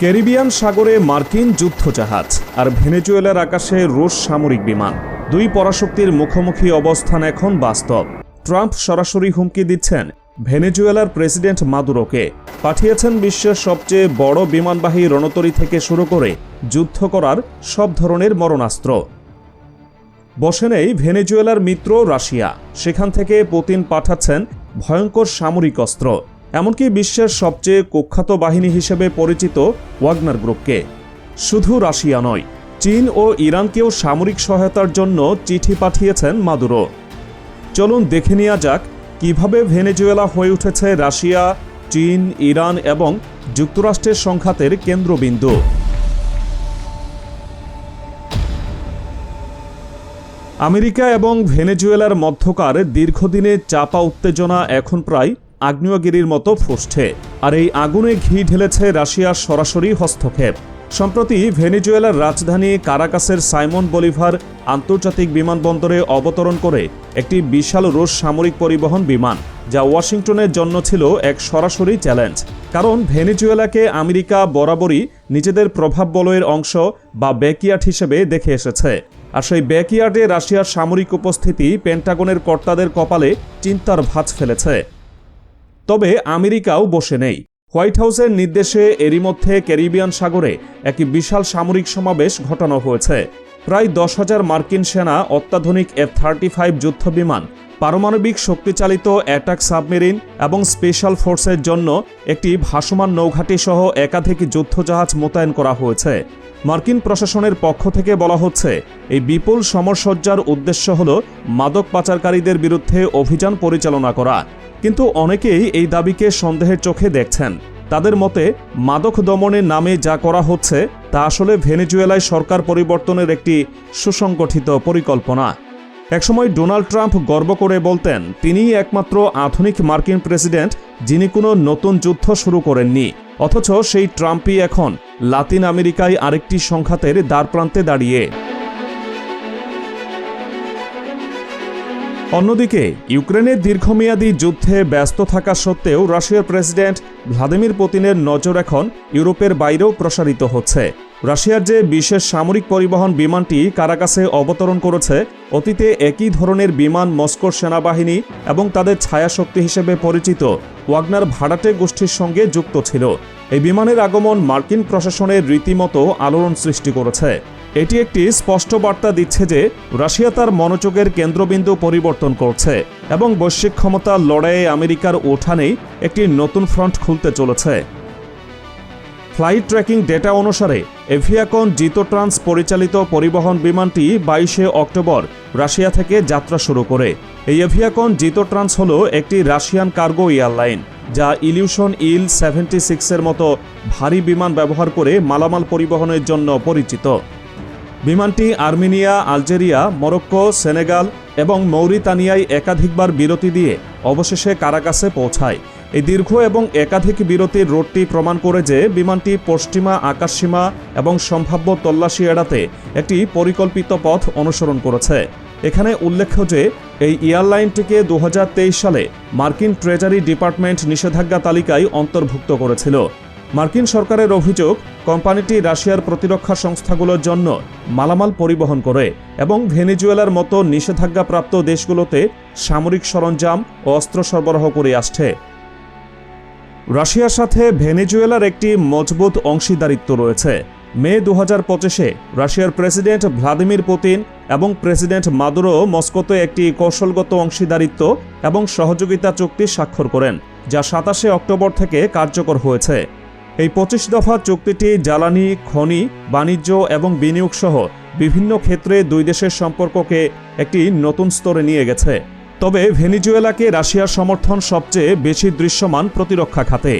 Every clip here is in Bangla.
ক্যারিবিয়ান সাগরে মার্কিন যুদ্ধজাহাজ আর ভেনেজুয়েলার আকাশে রুশ সামরিক বিমান। দুই পরাশক্তির মুখোমুখি অবস্থান এখন বাস্তব। ট্রাম্প সরাসরি হুমকি দিচ্ছেন ভেনেজুয়েলার প্রেসিডেন্ট মাদুরোকে। পাঠিয়েছেন বিশ্বের সবচেয়ে বড় বিমানবাহী রণতরী থেকে শুরু করে যুদ্ধ করার সব ধরনের মরণাস্ত্র। বসে নেই ভেনেজুয়েলার মিত্র রাশিয়া। সেখান থেকে পুতিন পাঠাচ্ছেন ভয়ঙ্কর সামরিক অস্ত্র। এমনকি বিশ্বের সবচেয়ে কুখ্যাত বাহিনী হিসেবে পরিচিত ওয়াগনার গ্রুপকে। শুধু রাশিয়া নয়, চীন ও ইরানকেও সামরিক সহায়তার জন্য চিঠি পাঠিয়েছেন মাদুরো। চলুন দেখে নেওয়া যাক, কীভাবে ভেনেজুয়েলা হয়ে উঠেছে রাশিয়া, চীন, ইরান এবং যুক্তরাষ্ট্রের সংঘাতের কেন্দ্রবিন্দু। আমেরিকা এবং ভেনেজুয়েলার মধ্যকার দীর্ঘদিনে চাপা উত্তেজনা এখন প্রায় আগ্নেয়গিরির মতো ফুসছে। আর এই আগুনে ঘি ঢেলেছে রাশিয়ার সরাসরি হস্তক্ষেপ। সম্প্রতি ভেনিজুয়েলার রাজধানী কারাকাসের সাইমন বলিভার আন্তর্জাতিক বিমানবন্দরে অবতরণ করে একটি বিশাল রুশ সামরিক পরিবহন বিমান, যা ওয়াশিংটনের জন্য ছিল এক সরাসরি চ্যালেঞ্জ। কারণ ভেনিজুয়েলাকে আমেরিকা বরাবরই নিজেদের প্রভাব বলয়ের অংশ বা ব্যাকিয়ার্ড হিসেবে দেখে এসেছে। আর সেই ব্যাকইয়ার্ডে রাশিয়ার সামরিক উপস্থিতি পেন্টাগনের কর্তাদের কপালে চিন্তার ভাঁজ ফেলেছে। তবে আমেরিকাও বসে নেই। হোয়াইট হাউসের নির্দেশে এরই মধ্যে ক্যারিবিয়ান সাগরে একটি বিশাল সামরিক সমাবেশ ঘটানো হয়েছে। প্রায় দশ হাজার মার্কিন সেনা অত্যাধুনিক এফ থার্টি ফাইভ যুদ্ধবিমান পারমাণবিক শক্তিচালিত অ্যাটাক সাবমেরিন এবং স্পেশাল ফোর্সের জন্য একটি ভাসমান নৌঘাটি সহ একাধিক যুদ্ধজাহাজ মোতায়েন করা হয়েছে। মার্কিন প্রশাসনের পক্ষ থেকে বলা হচ্ছে, এই বিপুল সমরসজ্জার উদ্দেশ্য হল মাদক পাচারকারীদের বিরুদ্ধে অভিযান পরিচালনা করা। কিন্তু অনেকেই এই দাবিকে সন্দেহের চোখে দেখছেন। তাদের মতে, মাদক দমনের নামে যা করা হচ্ছে তা আসলে ভেনেজুয়েলায় সরকার পরিবর্তনের একটি সুসংগঠিত পরিকল্পনা। একসময় ডোনাল্ড ট্রাম্প গর্ব করে বলতেন, তিনিই একমাত্র আধুনিক মার্কিন প্রেসিডেন্ট যিনি কোনো নতুন যুদ্ধ শুরু করেননি। অথচ সেই ট্রাম্পই এখন লাতিন আমেরিকায় আরেকটি সংঘাতের দ্বারপ্রান্তে দাঁড়িয়ে। অন্যদিকে ইউক্রেনের দীর্ঘমেয়াদী যুদ্ধে ব্যস্ত থাকা সত্ত্বেও রাশিয়ার প্রেসিডেন্ট ভ্লাদিমির পুতিনের নজর এখন ইউরোপের বাইরেও প্রসারিত হচ্ছে। রাশিয়ার যে বিশেষ সামরিক পরিবহন বিমানটি কারাকাসে অবতরণ করেছে, অতীতে একই ধরনের বিমান মস্কোর সেনাবাহিনী এবং তাদের ছায়াশক্তি হিসেবে পরিচিত ওয়াগনার ভাড়াটে গোষ্ঠীর সঙ্গে যুক্ত ছিল। এই বিমানের আগমন মার্কিন প্রশাসনের রীতিমতো আলোড়ন সৃষ্টি করেছে। এটি একটি স্পষ্ট বার্তা দিচ্ছে যে, রাশিয়া তার মনোযোগের কেন্দ্রবিন্দু পরিবর্তন করছে এবং বৈশ্বিক ক্ষমতার লড়াইয়ে আমেরিকার ওঠানেই একটি নতুন ফ্রন্ট খুলতে চলেছে। ফ্লাইট ট্র্যাকিং ডেটা অনুসারে, এভিয়াকন জিতোট্রান্স পরিচালিত পরিবহন বিমানটি বাইশে অক্টোবর রাশিয়া থেকে যাত্রা শুরু করে। এই এভিয়াকন জিতোট্রান্স হল একটি রাশিয়ান কার্গো এয়ারলাইন, যা ইলিউশন ইল সেভেন্টি সিক্সের মতো ভারী বিমান ব্যবহার করে মালামাল পরিবহনের জন্য পরিচিত। বিমানটি আর্মেনিয়া, আলজেরিয়া, মরক্কো, সেনেগাল এবং মৌরিতানিয়ায় একাধিকবার বিরতি দিয়ে অবশেষে কারাকাসে পৌঁছায়। এই দীর্ঘ এবং একাধিক বিরতির রোডটি প্রমাণ করে যে বিমানটি পশ্চিমা আকাশসীমা এবং সম্ভাব্য তল্লাশি এড়াতে একটি পরিকল্পিত পথ অনুসরণ করেছে। এখানে উল্লেখ্য যে এই এয়ারলাইনটিকে দু হাজার তেইশ সালে মার্কিন ট্রেজারি ডিপার্টমেন্ট নিষেধাজ্ঞা তালিকায় অন্তর্ভুক্ত করেছিল। মার্কিন সরকারের অভিযোগ, কোম্পানিটি রাশিয়ার প্রতিরক্ষা সংস্থাগুলোর জন্য মালামাল পরিবহন করে এবং ভেনেজুয়েলার মতো নিষেধাজ্ঞাপ্রাপ্ত দেশগুলোতে সামরিক সরঞ্জাম ও অস্ত্র সরবরাহ করে আসছে। রাশিয়ার সাথে ভেনেজুয়েলার একটি মজবুত অংশীদারিত্ব রয়েছে। মে দু হাজার পঁচিশে রাশিয়ার প্রেসিডেন্ট ভ্লাদিমির পুতিন এবং প্রেসিডেন্ট মাদুরো মস্কোতে একটি কৌশলগত অংশীদারিত্ব এবং সহযোগিতা চুক্তি স্বাক্ষর করেন, যা সাতাশে অক্টোবর থেকে কার্যকর হয়েছে। এই পঁচিশ দফা চুক্তিটি জ্বালানি, খনি, বাণিজ্য এবং বিনিয়োগ সহ বিভিন্ন ক্ষেত্রে দুই দেশের সম্পর্ককে একটি নতুন স্তরে নিয়ে গেছে। তবে ভেনিজুয়েলাকে রাশিয়ার সমর্থন সবচেয়ে বেশি দৃশ্যমান প্রতিরক্ষা খাতে।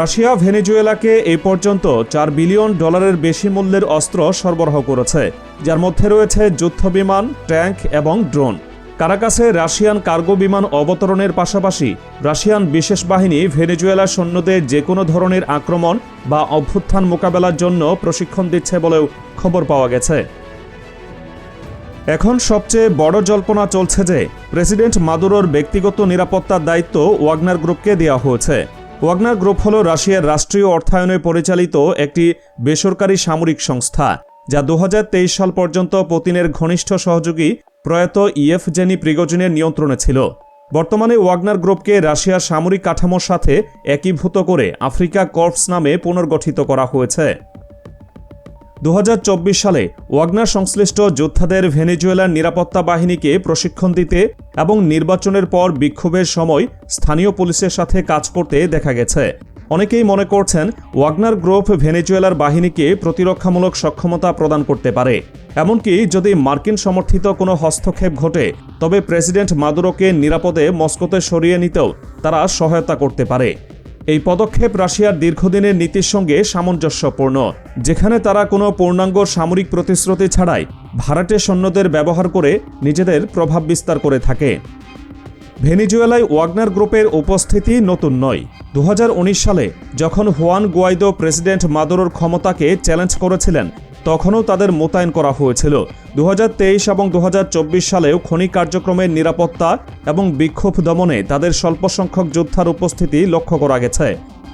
রাশিয়া ভেনেজুয়েলাকে এ পর্যন্ত চার বিলিয়ন ডলারের বেশি মূল্যের অস্ত্র সরবরাহ করেছে, যার মধ্যে রয়েছে যুদ্ধবিমান ট্যাঙ্ক এবং ড্রোন। কারাকাসে রাশিয়ান কার্গো বিমান অবতরণের পাশাপাশি রাশিয়ান বিশেষ বাহিনী ভেনেজুয়েলা সৈন্যদের যে কোনো ধরনের আক্রমণ বা অভ্যুত্থান মোকাবেলার জন্য প্রশিক্ষণ দিচ্ছে বলেও খবর পাওয়া গেছে। এখন সবচেয়ে বড় জল্পনা চলছে যে প্রেসিডেন্ট মাদুরোর ব্যক্তিগত নিরাপত্তার দায়িত্ব ওয়াগনার গ্রুপকে দেওয়া হয়েছে। ওয়াগনার গ্রুপ হল রাশিয়ার রাষ্ট্রীয় অর্থায়নে পরিচালিত একটি বেসরকারি সামরিক সংস্থা, যা দুহাজার তেইশ সাল পর্যন্ত পুতিনের ঘনিষ্ঠ সহযোগী প্রয়াত ইএফ জেনি প্রিগোজিনের নিয়ন্ত্রণে ছিল। বর্তমানে ওয়াগনার গ্রুপকে রাশিয়ার সামরিক কাঠামোর সাথে একীভূত করে আফ্রিকা কর্পস নামে পুনর্গঠিত করা হয়েছে। দু হাজার চব্বিশ সালে ওয়াগনার সংশ্লিষ্ট যোদ্ধাদের ভেনেজুয়েলার নিরাপত্তা বাহিনীকে প্রশিক্ষণ দিতে এবং নির্বাচনের পর বিক্ষোভের সময় স্থানীয় পুলিশের সাথে কাজ করতে দেখা গেছে। অনেকেই মনে করছেন ওয়াগনার গ্রুপ ভেনেজুয়েলার বাহিনীকে প্রতিরক্ষামূলক সক্ষমতা প্রদান করতে পারে। এমনকি যদি মার্কিন সমর্থিত কোনো হস্তক্ষেপ ঘটে, তবে প্রেসিডেন্ট মাদুরোকে নিরাপদে মস্কোতে সরিয়ে নিতেও তারা সহায়তা করতে পারে। এই পদক্ষেপ রাশিয়ার দীর্ঘদিনের নীতির সঙ্গে সামঞ্জস্যপূর্ণ, যেখানে তারা কোনো পূর্ণাঙ্গ সামরিক প্রতিশ্রুতি ছাড়াই ভাড়াটে সৈন্যদের ব্যবহার করে নিজেদের প্রভাব বিস্তার করে থাকে। ভেনিজুয়েলায় ওয়াগনার গ্রুপের উপস্থিতি নতুন নয়। দু সালে যখন হুয়ান গুয়াইদো প্রেসিডেন্ট মাদুরোর ক্ষমতাকে চ্যালেঞ্জ করেছিলেন তখনও তাদের মোতায়েন করা হয়েছিল। দু হাজার তেইশ এবং দু হাজার চব্বিশ সালেও খনি কার্যক্রমের নিরাপত্তা এবং বিক্ষোভ দমনে তাদের স্বল্প সংখ্যক যোদ্ধার উপস্থিতি লক্ষ্য করা গেছে।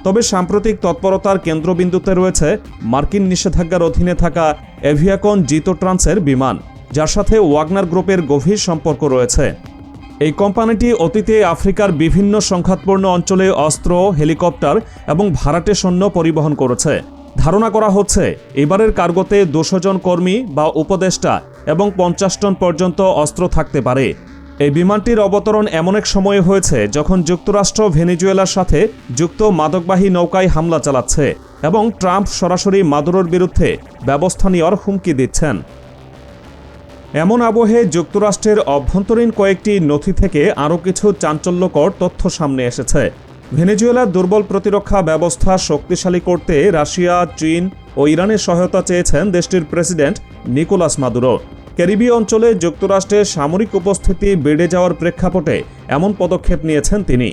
তবে সাম্প্রতিক তৎপরতার কেন্দ্রবিন্দুতে রয়েছে মার্কিন নিষেধাজ্ঞার অধীনে থাকা এভিয়াকন জিতো ট্রান্সের বিমান, যার সাথে ওয়াগনার গ্রুপের গভীর সম্পর্ক রয়েছে। এই কোম্পানিটি অতীতে আফ্রিকার বিভিন্ন সংঘাতপূর্ণ অঞ্চলে অস্ত্র, হেলিকপ্টার এবং ভাড়াটে সৈন্য পরিবহন করেছে। ধারণা করা হচ্ছে, এবারের কার্গোতে দুশো জন কর্মী বা উপদেষ্টা এবং পঞ্চাশ টন পর্যন্ত অস্ত্র থাকতে পারে। এই বিমানটির অবতরণ এমন এক সময়ে হয়েছে যখন যুক্তরাষ্ট্র ভেনিজুয়েলার সাথে যুক্ত মাদকবাহী নৌকায় হামলা চালাচ্ছে এবং ট্রাম্প সরাসরি মাদুরোর বিরুদ্ধে ব্যবস্থা নেওয়ার হুমকি দিচ্ছেন। এমন আবহে যুক্তরাষ্ট্রের অভ্যন্তরীণ কয়েকটি নথি থেকে আরও কিছু চাঞ্চল্যকর তথ্য সামনে এসেছে। ভেনেজুয়েলার দুর্বল প্রতিরক্ষা ব্যবস্থা শক্তিশালী করতে রাশিয়া, চীন ও ইরানের সহায়তা চেয়েছেন দেশটির প্রেসিডেন্ট নিকোলাস মাদুরো। ক্যারিবীয় অঞ্চলে যুক্তরাষ্ট্রের সামরিক উপস্থিতি বেড়ে যাওয়ার প্রেক্ষাপটে এমন পদক্ষেপ নিয়েছেন তিনি।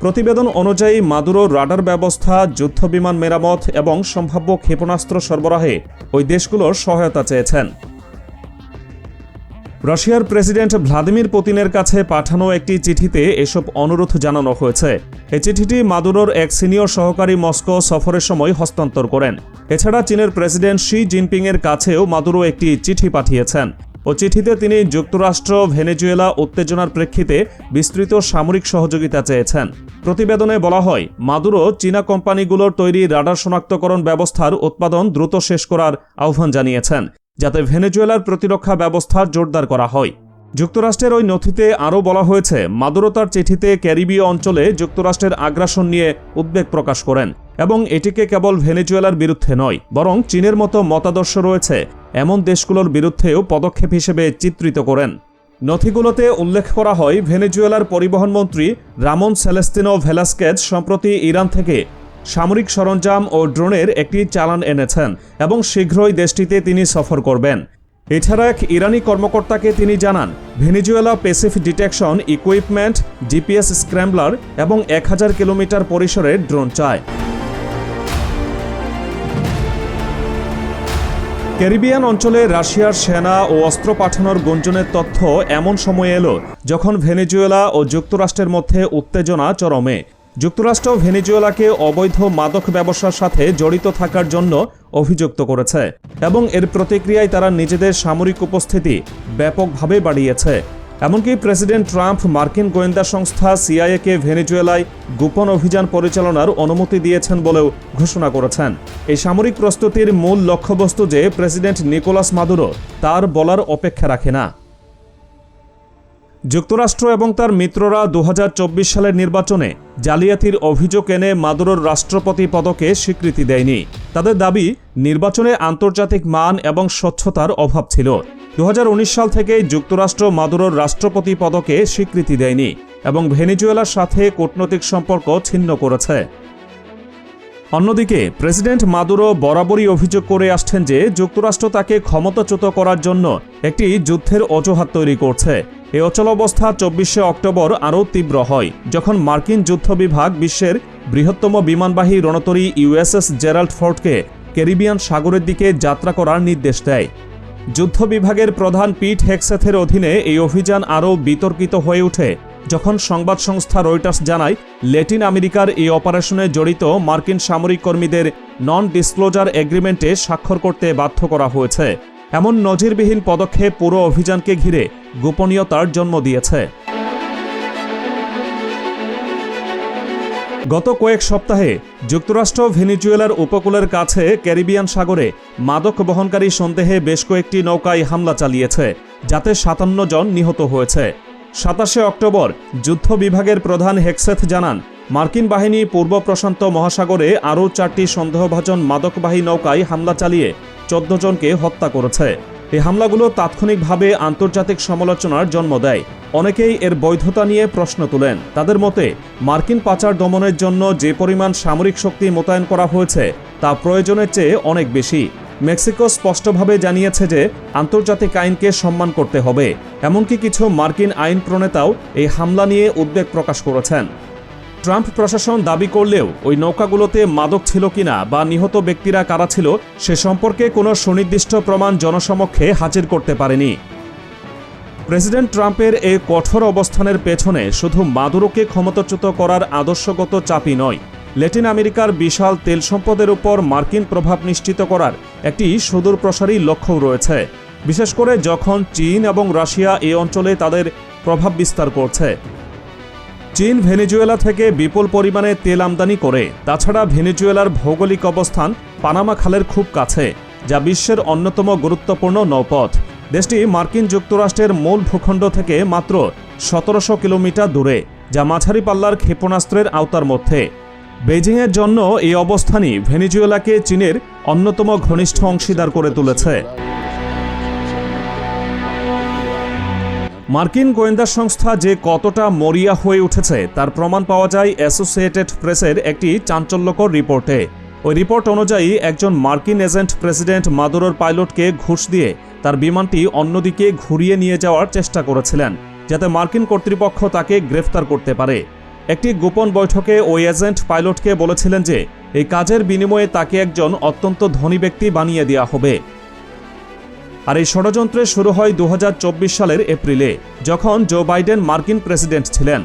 প্রতিবেদন অনুযায়ী, মাদুরো রাডার ব্যবস্থা যুদ্ধবিমান মেরামত এবং সম্ভাব্য ক্ষেপণাস্ত্র সরবরাহে ওই দেশগুলোর সহায়তা চেয়েছেন। রাশিয়ার প্রেসিডেন্ট ভ্লাদিমির পুতিনের কাছে পাঠানো একটি চিঠিতে এসব অনুরোধ জানানো হয়েছে। এই চিঠিটি মাদুরোর এক সিনিয়র সহকারী মস্কো সফরের সময় হস্তান্তর করেন। এছাড়া চীনের প্রেসিডেন্ট শি জিনপিংয়ের কাছেও মাদুরো একটি চিঠি পাঠিয়েছেন। ও চিঠিতে তিনি যুক্তরাষ্ট্র, ভেনেজুয়েলা উত্তেজনার প্রেক্ষিতে বিস্তৃত সামরিক সহযোগিতা চেয়েছেন। প্রতিবেদনে বলা হয়, মাদুরো চীনা কোম্পানিগুলোর তৈরি রাডার শনাক্তকরণ ব্যবস্থার উৎপাদন দ্রুত শেষ করার আহ্বান জানিয়েছেন। যাতে ভেনেজুয়েলার প্রতিরক্ষা ব্যবস্থা জোরদার করা হয়। যুক্তরাষ্ট্রের ওই নথিতে আরও বলা হয়েছে, মাদুরতার চিঠিতে ক্যারিবীয় অঞ্চলে যুক্তরাষ্ট্রের আগ্রাসন নিয়ে উদ্বেগ প্রকাশ করেন এবং এটিকে কেবল ভেনেজুয়েলার বিরুদ্ধে নয়, বরং চীনের মতো মতাদর্শ রয়েছে, এমন দেশগুলোর বিরুদ্ধেও পদক্ষেপ হিসেবে চিত্রিত করেন। নথিগুলোতে উল্লেখ করা হয়, ভেনেজুয়েলার পরিবহন মন্ত্রী রামন সেলেস্তিনো ভেলাস্কেজ সম্প্রতি ইরান থেকে সামরিক সরঞ্জাম ও ড্রোনের একটি চালান এনেছেন এবং শীঘ্রই দেশটিতে তিনি সফর করবেন। এছাড়া এক ইরানি কর্মকর্তাকে তিনি জানান, Venezuela passive detection equipment, GPS scrambler এবং এক হাজার কিলোমিটার পরিসরের ড্রোন চায়। ক্যারিবিয়ান অঞ্চলে রাশিয়ার সেনা ও অস্ত্র পাঠানোর গুঞ্জনের তথ্য এমন সময় এলো যখন ভেনেজুয়েলা ও যুক্তরাষ্ট্রের মধ্যে উত্তেজনা চরমে। যুক্তরাষ্ট্র ভেনেজুয়েলাকে অবৈধ মাদক ব্যবসার সাথে জড়িত থাকার জন্য অভিযুক্ত করেছে এবং এর প্রতিক্রিয়ায় তারা নিজেদের সামরিক উপস্থিতি ব্যাপকভাবে বাড়িয়েছে। এমনকি প্রেসিডেন্ট ট্রাম্প মার্কিন গোয়েন্দা সংস্থা সিআইএকে ভেনেজুয়েলায় গোপন অভিযান পরিচালনার অনুমতি দিয়েছেন বলেও ঘোষণা করেছেন। এই সামরিক প্রস্তুতির মূল লক্ষ্যবস্তু যে প্রেসিডেন্ট নিকোলাস মাদুরো, তার বলার অপেক্ষা রাখে না। যুক্তরাষ্ট্র এবং তার মিত্ররা দু হাজার চব্বিশ সালের নির্বাচনে জালিয়াতির অভিযোগ এনে মাদুরোর রাষ্ট্রপতি পদকে স্বীকৃতি দেয়নি। তাদের দাবি, নির্বাচনে আন্তর্জাতিক মান এবং স্বচ্ছতার অভাব ছিল। দু হাজার উনিশ সাল থেকে যুক্তরাষ্ট্র মাদুরোর রাষ্ট্রপতি পদকে স্বীকৃতি দেয়নি এবং ভেনিজুয়েলার সাথে কূটনৈতিক সম্পর্ক ছিন্ন করেছে। অন্যদিকে, প্রেসিডেন্ট মাদুরো বরাবরই অভিযোগ করে আসছেন যে যুক্তরাষ্ট্র তাকে ক্ষমতাচ্যুত করার জন্য একটি যুদ্ধের অজুহাত তৈরি করছে। এ অচলাবস্থা চব্বিশে অক্টোবর আরও তীব্র হয়। যখন মার্কিন যুদ্ধ বিভাগ বিশ্বের বৃহত্তম বিমানবাহী রণতরী ইউএসএস জেরাল্ড ফোর্টকে ক্যারিবিয়ান সাগরের দিকে যাত্রা করার নির্দেশ দেয়। যুদ্ধ বিভাগের প্রধান পিট হেক্সেথের অধীনে এই অভিযান আরও বিতর্কিত হয়ে ওঠে। যখন সংবাদ সংস্থা রয়টার্স জানায়, ল্যাটিন আমেরিকার এই অপারেশনে জড়িত মার্কিন সামরিক কর্মীদের নন ডিসক্লোজার এগ্রিমেন্টে স্বাক্ষর করতে বাধ্য করা হয়েছে। এমন নজিরবিহীন পদক্ষেপ পুরো অভিযানকে ঘিরে গোপনীয়তার জন্ম দিয়েছে। গত কয়েক সপ্তাহে যুক্তরাষ্ট্র ভেনিজুয়েলার উপকূলের কাছে ক্যারিবিয়ান সাগরে মাদক বহনকারী সন্দেহে বেশ কয়েকটি নৌকায় হামলা চালিয়েছে, যাতে সাতান্ন জন নিহত হয়েছে। সাতাশে অক্টোবর যুদ্ধ বিভাগের প্রধান হেক্সেথ জানান মার্কিন বাহিনী পূর্ব প্রশান্ত মহাসাগরে আরও চারটি সন্দেহভাজন মাদকবাহী নৌকায় হামলা চালিয়ে চোদ্দ জনকে হত্যা করেছে। এই হামলাগুলো তাৎক্ষণিকভাবে আন্তর্জাতিক সমালোচনার জন্ম দেয়। অনেকেই এর বৈধতা নিয়ে প্রশ্ন তুলেন। তাদের মতে, মার্কিন পাচার দমনের জন্য যে পরিমাণ সামরিক শক্তি মোতায়েন করা হয়েছে, তা প্রয়োজনের চেয়ে অনেক বেশি। মেক্সিকো স্পষ্টভাবে জানিয়েছে যে, আন্তর্জাতিক আইনকে সম্মান করতে হবে। এমনকি কিছু মার্কিন আইন প্রণেতাও এই হামলা নিয়ে উদ্বেগ প্রকাশ করেছেন। ট্রাম্প প্রশাসন দাবি করলেও ওই নৌকাগুলোতে মাদক ছিল কিনা বা নিহত ব্যক্তিরা কারা ছিল, সে সম্পর্কে কোনো সুনির্দিষ্ট প্রমাণ জনসমক্ষে হাজির করতে পারেনি। প্রেসিডেন্ট ট্রাম্পের এই কঠোর অবস্থানের পেছনে শুধু মাদুরোকে ক্ষমতাচ্যুত করার আদর্শগত চাপই নয় ল্যাটিন আমেরিকার বিশাল তেল সম্পদের উপর মার্কিন প্রভাব নিশ্চিত করার একটি সুদূরপ্রসারী লক্ষ্যও রয়েছে, বিশেষ করে যখন চীন এবং রাশিয়া এ অঞ্চলে তাদের প্রভাব বিস্তার করছে। চীন ভেনেজুয়েলা থেকে বিপুল পরিমাণে তেল আমদানি করে। তাছাড়া ভেনেজুয়েলার ভৌগোলিক অবস্থান পানামা খালের খুব কাছে, যা বিশ্বের অন্যতম গুরুত্বপূর্ণ নৌপথ। দেশটি মার্কিন যুক্তরাষ্ট্রের মূল ভূখণ্ড থেকে মাত্র সতেরোশো কিলোমিটার দূরে, যা মাঝারি পাল্লার ক্ষেপণাস্ত্রের আওতার মধ্যে। বেজিংয়ের জন্য এই অবস্থানই ভেনেজুয়েলাকে চীনের অন্যতম ঘনিষ্ঠ অংশীদার করে তুলেছে। মার্কিন গোয়েন্দা সংস্থা যে কতটা মরিয়া হয়ে উঠেছে, তার প্রমাণ পাওয়া যায় অ্যাসোসিয়েটেড প্রেসের একটি চাঞ্চল্যকর রিপোর্টে। ওই রিপোর্ট অনুযায়ী, একজন মার্কিন এজেন্ট প্রেসিডেন্ট মাদুরোর পাইলটকে ঘুষ দিয়ে তার বিমানটি অন্যদিকে ঘুরিয়ে নিয়ে যাওয়ার চেষ্টা করেছিলেন, যাতে মার্কিন কর্তৃপক্ষ তাকে গ্রেফতার করতে পারে। একটি গোপন বৈঠকে ওই এজেন্ট পাইলটকে বলেছিলেন যে, এই কাজের বিনিময়ে তাকে একজন অত্যন্ত ধনী ব্যক্তি বানিয়ে দেওয়া হবে। আর এই ষড়যন্ত্রে শুরু হয় দু হাজার চব্বিশ সালের এপ্রিলে, যখন জো বাইডেন মার্কিন প্রেসিডেন্ট ছিলেন।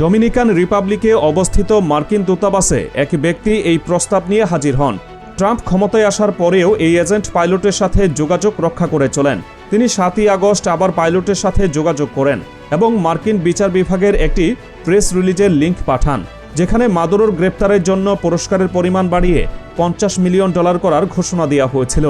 ডোমিনিকান রিপাবলিকে অবস্থিত মার্কিন দূতাবাসে এক ব্যক্তি এই প্রস্তাব নিয়ে হাজির হন। ট্রাম্প ক্ষমতায় আসার পরেও এই এজেন্ট পাইলটের সাথে যোগাযোগ রক্ষা করে চলেন। তিনি সাতই আগস্ট আবার পাইলটের সাথে যোগাযোগ করেন এবং মার্কিন বিচার বিভাগের একটি প্রেস রিলিজের লিঙ্ক পাঠান, যেখানে মাদুরোর গ্রেপ্তারের জন্য পুরস্কারের পরিমাণ বাড়িয়ে পঞ্চাশ মিলিয়ন ডলার করার ঘোষণা দেওয়া হয়েছিল।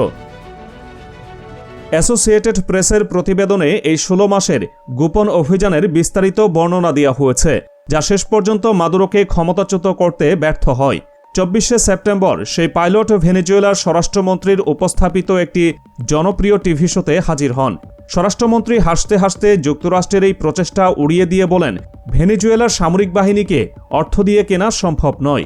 অ্যাসোসিয়েটেড প্রেসের প্রতিবেদনে এই ষোলো মাসের গোপন অভিযানের বিস্তারিত বর্ণনা দেওয়া হয়েছে, যা শেষ পর্যন্ত মাদুরোকে ক্ষমতাচ্যুত করতে ব্যর্থ হয়। চব্বিশে সেপ্টেম্বর সেই পাইলট ভেনেজুয়েলার স্বরাষ্ট্রমন্ত্রীর উপস্থাপিত একটি জনপ্রিয় টিভি শোতে হাজির হন। স্বরাষ্ট্রমন্ত্রী হাসতে হাসতে যুক্তরাষ্ট্রের এই প্রচেষ্টা উড়িয়ে দিয়ে বলেন, ভেনেজুয়েলার সামরিক বাহিনীকে অর্থ দিয়ে কেনা সম্ভব নয়।